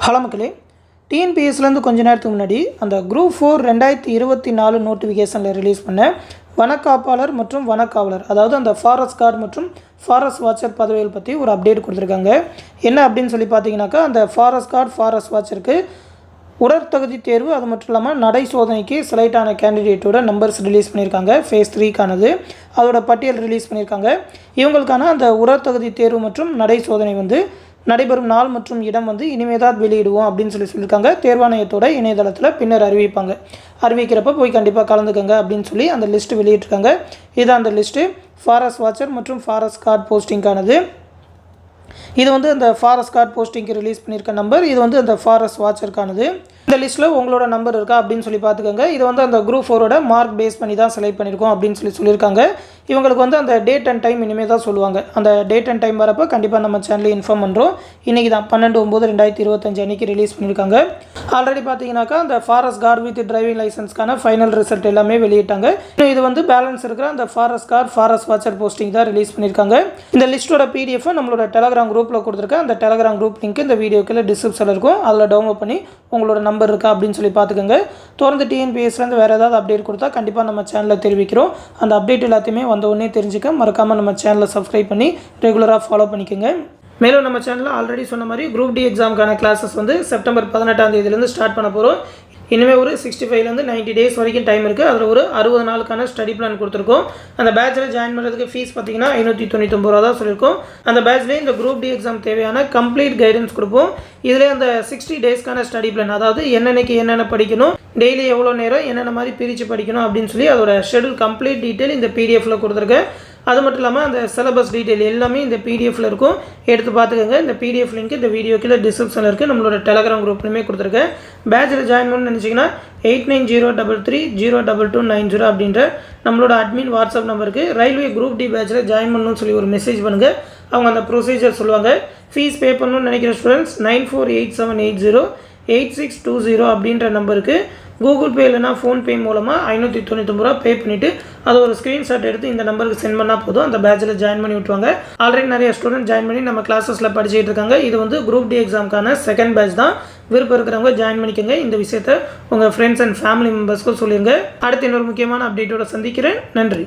Hello மக்களே டிஎன்பிஎஸ்லேருந்து கொஞ்ச நேரத்துக்கு முன்னாடி அந்த குரூப் ஃபோர் ரெண்டாயிரத்தி இருபத்தி நாலு நோட்டிஃபிகேஷனில் ரிலீஸ் பண்ண வனக்காப்பாளர் மற்றும் வனக்காவலர் அதாவது அந்த ஃபாரஸ்ட் கார்டு மற்றும் ஃபாரஸ்ட் வாட்சர் பதவிகள் பற்றி ஒரு அப்டேட் கொடுத்துருக்காங்க. என்ன அப்படின்னு சொல்லி பார்த்தீங்கன்னாக்கா அந்த ஃபாரஸ்ட் கார்டு ஃபாரஸ்ட் வாட்சருக்கு உடற்தகுதி தேர்வு அது மட்டும் இல்லாமல் நடை சோதனைக்கு செலக்ட் ஆன கேண்டிடேட்டோட நம்பர்ஸ் ரிலீஸ் பண்ணியிருக்காங்க ஃபேஸ் த்ரீக்கானது அதோட பட்டியல் ரிலீஸ் பண்ணியிருக்காங்க இவங்களுக்கான அந்த உடற்தகுதி தேர்வு மற்றும் நடை சோதனை வந்து நடைபெறும் நாள் மற்றும் இடம் வந்து இனிமே தான் வெளியிடுவோம் அப்படின்னு சொல்லி சொல்லியிருக்காங்க. தேர்வாணையத்தோட இணையதளத்தில் பின்னர் அறிவிப்பாங்க. அறிவிக்கிறப்ப போய் கண்டிப்பாக கலந்துக்கங்க அப்படின்னு சொல்லி அந்த லிஸ்ட்டு வெளியிட்டிருக்காங்க. இதான் அந்த லிஸ்ட்டு ஃபாரஸ்ட் வாட்சர் மற்றும் ஃபாரஸ்ட் கார்டு போஸ்டிங்கானது. இது வந்து அந்த ஃபாரஸ்ட் கார்டு போஸ்டிங்க்கு ரிலீஸ் பண்ணியிருக்க நம்பர் இது வந்து அந்த ஃபாரஸ்ட் வாட்சருக்கானது இந்த லிஸ்ட்டில் உங்களோட நம்பர் இருக்கா அப்படின்னு சொல்லி பார்த்துக்கோங்க. இது வந்து அந்த குரூப் ஃபோரோட மார்க் பேஸ் பண்ணி தான் செலக்ட் பண்ணியிருக்கோம் அப்படின்னு சொல்லி சொல்லியிருக்காங்க இவங்களுக்கு வந்து அந்த டேட் அண்ட் டைம் இனிமேல் தான் சொல்லுவாங்க. அந்த டேட் அண்ட் டைம் வரப்போ கண்டிப்பாக நம்ம சேனலில் இன்ஃபார்ம் பண்ணுறோம் இன்றைக்கி தான் பன்னெண்டு ஒம்பது ரெண்டாயிரத்தி இருபத்தஞ்சு அன்றைக்கி ரிலீஸ் பண்ணியிருக்காங்க ஆல்ரெடி பார்த்தீங்கன்னாக்கா அந்த ஃபாரஸ்ட் கார் வித் டிரைவிங் லைசன்ஸ்க்கான ஃபைனல் ரிசல்ட் எல்லாமே வெளியிட்டாங்க. இன்னும் இது வந்து பேலன்ஸ் இருக்கிற அந்த forest car forest watcher posting தான் ரிலீஸ் பண்ணியிருக்காங்க இந்த லிஸ்ட்டோட பிடிஎஃப் நம்மளோட டெலகிராம் குரூப் குரூப்பில் கொடுத்துருக்கேன். அந்த டெலகிராம் குரூப் லிங்க் இந்த வீடியோக்கில் டிஸ்கிரிப்ஷனில் இருக்கும். அதில் டவுன்லோட் பண்ணி உங்களோட நம்பர் இருக்கா அப்படின்னு சொல்லி பார்த்துக்கோங்க. தொடர்ந்து டிஎன்பிஎஸ்லேருந்து வேறு ஏதாவது அப்டேட் கொடுத்தா கண்டிப்பாக நம்ம சேனலில் தெரிவிக்கிறோம். அந்த அப்டேட் எல்லாத்தையுமே வந்த உடனே தெரிஞ்சுக்க மறக்காமல் நம்ம சேனலை சப்ஸ்கிரைப் பண்ணி ரெகுலராக ஃபாலோ பண்ணிக்கோங்க. மேலும் நம்ம சேனலில் ஆல்ரெடி சொன்ன மாதிரி குரூப் டி எக்ஸாமுக்கான கிளாஸஸ் வந்து செப்டம்பர் பதினெட்டாம் தேதியிலேருந்து ஸ்டார்ட் பண்ண போகிறோம் இனிமேல் ஒரு சிக்ஸ்டி ஃபைவ்லேருந்து நைன்ட்டி டேஸ் வரைக்கும் டைம் இருக்குது அதில் ஒரு அறுபது நாளுக்கான ஸ்டடி பிளான் கொடுத்துருக்கோம். அந்த பேட்சில் ஜாயின் பண்ணுறதுக்கு ஃபீஸ் பார்த்தீங்கன்னா ஐநூற்றி தொண்ணூத்தொம்பது ரூபா தான் சொல்லியிருக்கோம். அந்த பேட்ச்லேயே இந்த குரூப் டி எக்ஸாம் தேவையான கம்ப்ளீட் கைடன்ஸ் கொடுப்போம். இதில் அந்த சிக்ஸ்டி டேஸ்க்கான ஸ்டடி பிளான் அதாவது என்னென்னக்கு என்னென்ன படிக்கணும் டெய்லி எவ்வளோ நேரம் என்னென்ன மாதிரி பிரித்து படிக்கணும் அப்படின்னு சொல்லி அதோட ஷெடியூல் கம்ப்ளீட் டீட்டெயில் இந்த பிடிஎஃபில் கொடுத்துருக்கேன். அது மட்டும் இல்லாமல் அந்த சிலபஸ் டீட்டெயில் எல்லாமே இந்த பிடிஎஃப்பில் இருக்கும். எடுத்து பார்த்துக்கோங்க. இந்த பிடிஎஃப் லிங்க் இந்த வீடியோ கீழே டிஸ்கிரிப்ஷனில் இருக்குது நம்மளோட டெலகிராம் குரூப்லையுமே கொடுத்துருக்கேன் பேட்சில் ஜாயின் பண்ணணும்னு நினச்சிங்கன்னா eight nine zero double three zero double two nine zero அப்படின்ற நம்மளோட அட்மின் வாட்ஸ்அப் நம்பருக்கு ரயில்வே குரூப் டி பேட்சில் ஜாயின் பண்ணணும்னு சொல்லி ஒரு மெசேஜ் பண்ணுங்கள் அவங்க அந்த ப்ரொசீஜர் சொல்லுவாங்க. ஃபீஸ் பே பண்ணணும்னு நினைக்கிற students nine four eight seven eight zero eight six two zero அப்படின்ற நம்பருக்கு கூகுள் பே இல்லைனா ஃபோன்பே மூலமாக ஐநூற்றி தொண்ணூத்தொம்பது ரூபா பே பண்ணிவிட்டு அதை ஒரு ஸ்க்ரீன்ஷாட் எடுத்து இந்த நம்பருக்கு சென்ட் பண்ணால் போதும். அந்த பேட்சில் ஜாயின் பண்ணி விட்டுவாங்க ஆல்ரெடி நிறைய ஸ்டூடெண்ட் ஜாயின் பண்ணி நம்ம கிளாஸஸில் படிச்சுட்டு இருக்காங்க. இது வந்து குரூப் டி எக்ஸாமுக்கான செகண்ட் பேட்ச் தான். விருப்பம் இருக்கிறவங்க ஜாயின் பண்ணிக்கோங்க. இந்த விஷயத்த உங்கள் ஃப்ரெண்ட்ஸ் அண்ட் ஃபேமிலி மெம்பர்ஸ்க்கும் சொல்லிடுங்க அடுத்து இன்னொரு முக்கியமான அப்டேட்டோட சந்திக்கிறேன். நன்றி.